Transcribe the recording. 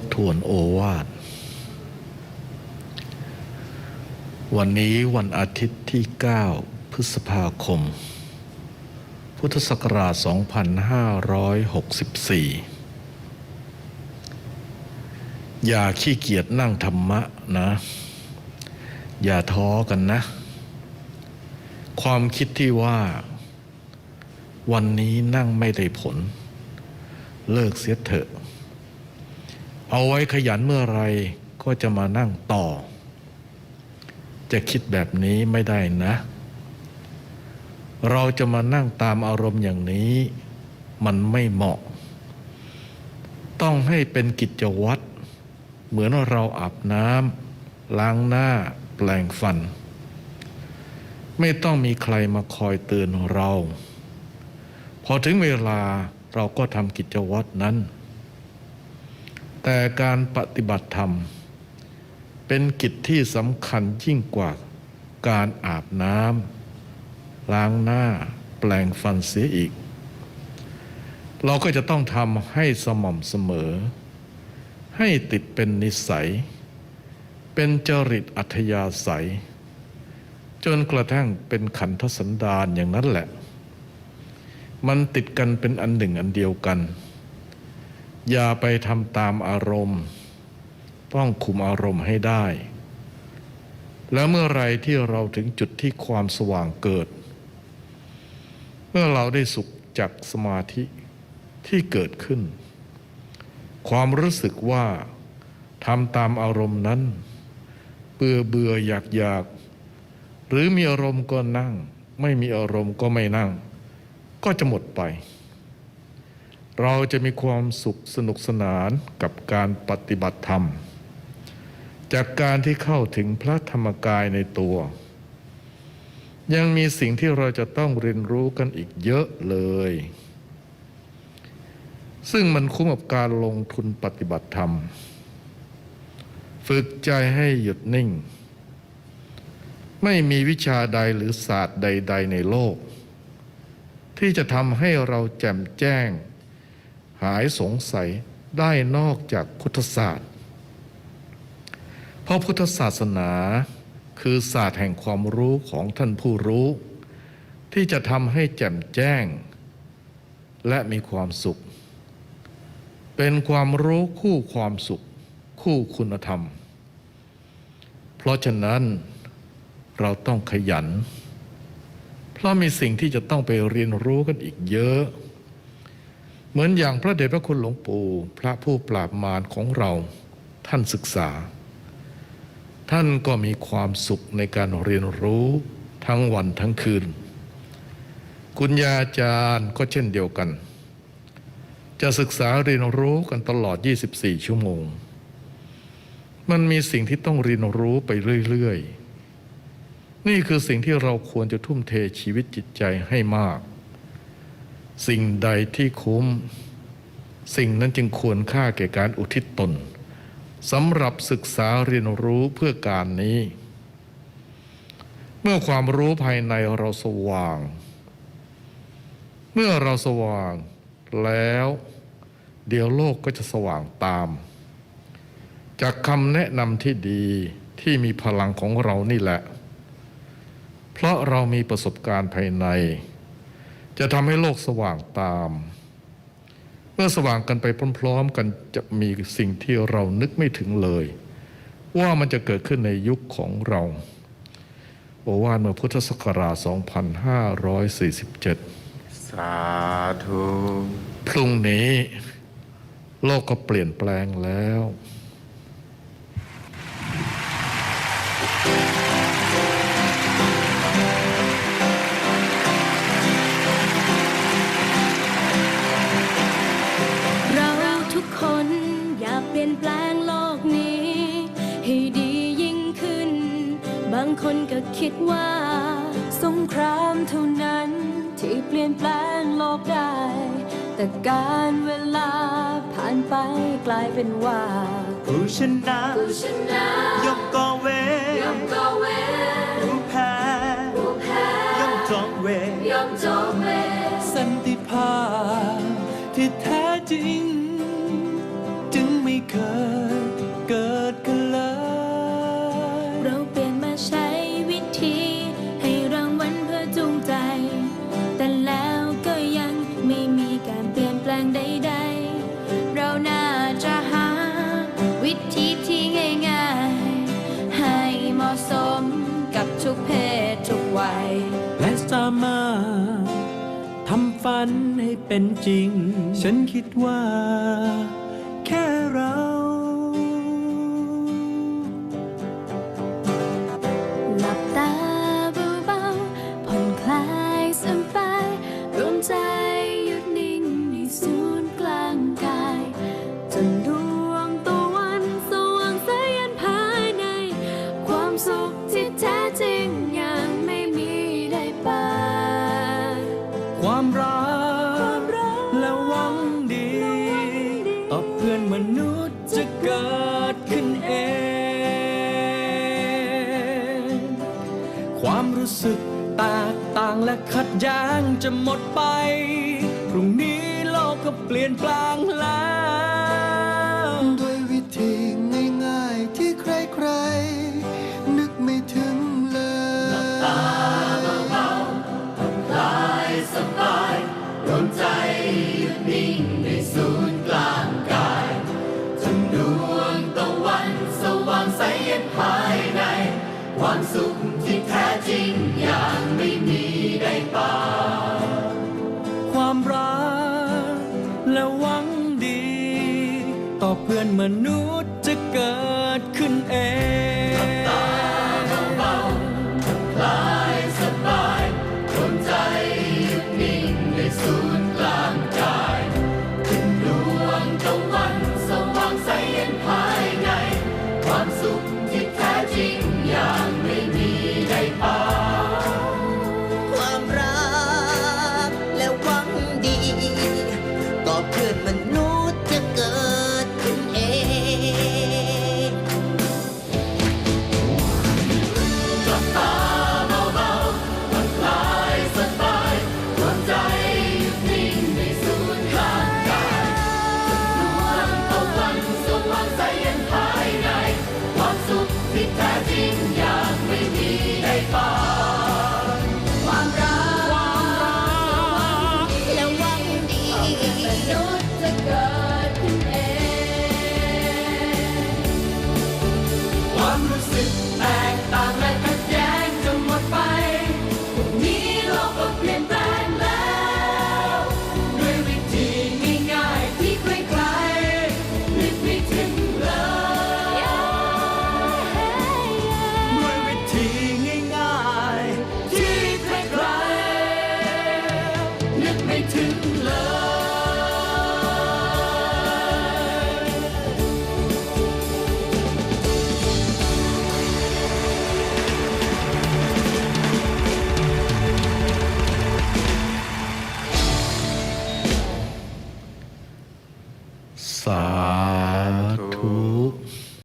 บทวนโอวาท วันนี้วันอาทิตย์ที่ 9 พฤษภาคม พุทธศักราช 2564 อย่าขี้เกียจนั่งธรรมะนะ อย่าท้อกันนะ ความคิดที่ว่า วันนี้นั่งไม่ได้ผล เลิกเสียเถอะ เอาไว้ขยันเมื่อไรก็จะมานั่งต่อ จะคิดแบบนี้ไม่ได้นะ เราจะมานั่งตามอารมณ์อย่างนี้ มันไม่เหมาะ ต้องให้เป็นกิจวัตรเหมือนเราอาบน้ำล้างหน้าแปลงฟัน ไม่ต้องมีใครมาคอยเตือนเรา พอถึงเวลาเราก็ทำกิจวัตรนั้น แต่การปฏิบัติธรรม เป็นกิจที่สำคัญยิ่งกว่าการอาบน้ำล้างหน้าแปลงฟันเสียอีก เราก็จะต้องทำให้สม่ำเสมอ ให้ติดเป็นนิสัย เป็นจริตอัธยาศัย จนกระทั่งเป็นขันธสันดานอย่างนั้นแหละ มันติดกันเป็นอันหนึ่งอันเดียวกัน อย่าไปทำตามอารมณ์ ต้องคุมอารมณ์ให้ได้ แล้วเมื่อไรที่เราถึงจุดที่ความสว่างเกิด เมื่อเราได้สุขจากสมาธิที่เกิดขึ้น ความรู้สึกว่าทำตามอารมณ์นั้น เบื่อเบื่ออยากอยากหรือมีอารมณ์ก็นั่ง ไม่มีอารมณ์ก็ไม่นั่ง ก็จะหมดไป เราจะมีความสุขสนุกสนานกับการปฏิบัติธรรม จากการที่เข้าถึงพระธรรมกายในตัว ยังมีสิ่งที่เราจะต้องเรียนรู้กันอีกเยอะเลย ซึ่งมันคุ้มกับการลงทุนปฏิบัติธรรม ฝึกใจให้หยุดนิ่ง ไม่มีวิชาใดหรือศาสตร์ใด ๆ ในโลก ที่จะทำให้เราแจ่มแจ้ง หายสงสัยได้นอกจากพุทธศาสตร์ เพราะพุทธศาสนาคือศาสตร์แห่งความรู้ของท่านผู้รู้ ที่จะทำให้แจ่มแจ้ง และมีความสุข เป็นความรู้คู่ความสุข คู่คุณธรรม เพราะฉะนั้นเราต้องขยัน เพราะมีสิ่งที่จะต้องไปเรียนรู้กันอีกเยอะ เหมือนอย่างพระเดชพระคุณหลวงปู่พระผู้ปราบมารของเราท่านศึกษา ท่านก็มีความสุขในการเรียนรู้ทั้งวันทั้งคืน คุณยาอาจารย์ก็เช่นเดียวกัน จะศึกษาเรียนรู้กันตลอด 24 ชั่วโมง มันมีสิ่งที่ต้องเรียนรู้ไปเรื่อย ๆ นี่คือสิ่งที่เราควรจะทุ่มเทชีวิตจิตใจให้มาก สิ่งใดที่คุ้ม สิ่งนั้นจึงควรค่าแก่การอุทิศตนสำหรับศึกษาเรียนรู้เพื่อการนี้ เมื่อความรู้ภายในเราสว่าง เมื่อเราสว่างแล้ว เดี๋ยวโลกก็จะสว่างตาม จากคำแนะนำที่ดีที่มีพลังของเรานี่แหละ เพราะเรามีประสบการณ์ภายใน จะทำให้โลกสว่างตาม เมื่อสว่างกันไปพร้อมๆ กันจะมีสิ่งที่เรานึกไม่ถึงเลย ว่ามันจะเกิดขึ้นในยุคของเราโอวาทเมื่อพุทธศักราช 2547 สาธุ พรุ่งนี้ โลกก็เปลี่ยนแปลงแล้ว คนก็คิดว่า สงครามเท่านั้นที่เปลี่ยนแปลงโลกได้ แต่การเวลาผ่านไปกลายเป็นว่า ผู้ชนะผู้ชนะย่อมก่อเวรย่อมก่อเวรผู้แพ้ผู้แพ้ย่อมจองเวรย่อมจองเวรสันติภาพที่แท้จริง จึงไม่ไม่เคยเกิดกันเลยเราเปลี่ยน ทุกเพศทุกวัย และสามารถทำฝันให้เป็นจริง ฉันคิดว่า แค่ ความรักและหวังดีต่อเพื่อนมนุษย์จะเกิดขึ้นเอง ความรู้สึกแตกต่างและขัดแย้งจะหมดไป พรุ่งนี้โลกก็เปลี่ยนแปลงแล้ว ด้วยวิธี เพื่อนมนุษย์จะเกิดขึ้นเองตาเบาๆคลายสบายจนใจยุดนิ่งในศูนย์กลางกายขึ้นดวงตะวันสว่างใสเย็นภายใน ความสุขที่แท้จริงอย่างไม่มีในป่าความรักและหวังดีก็เพื่อนมัน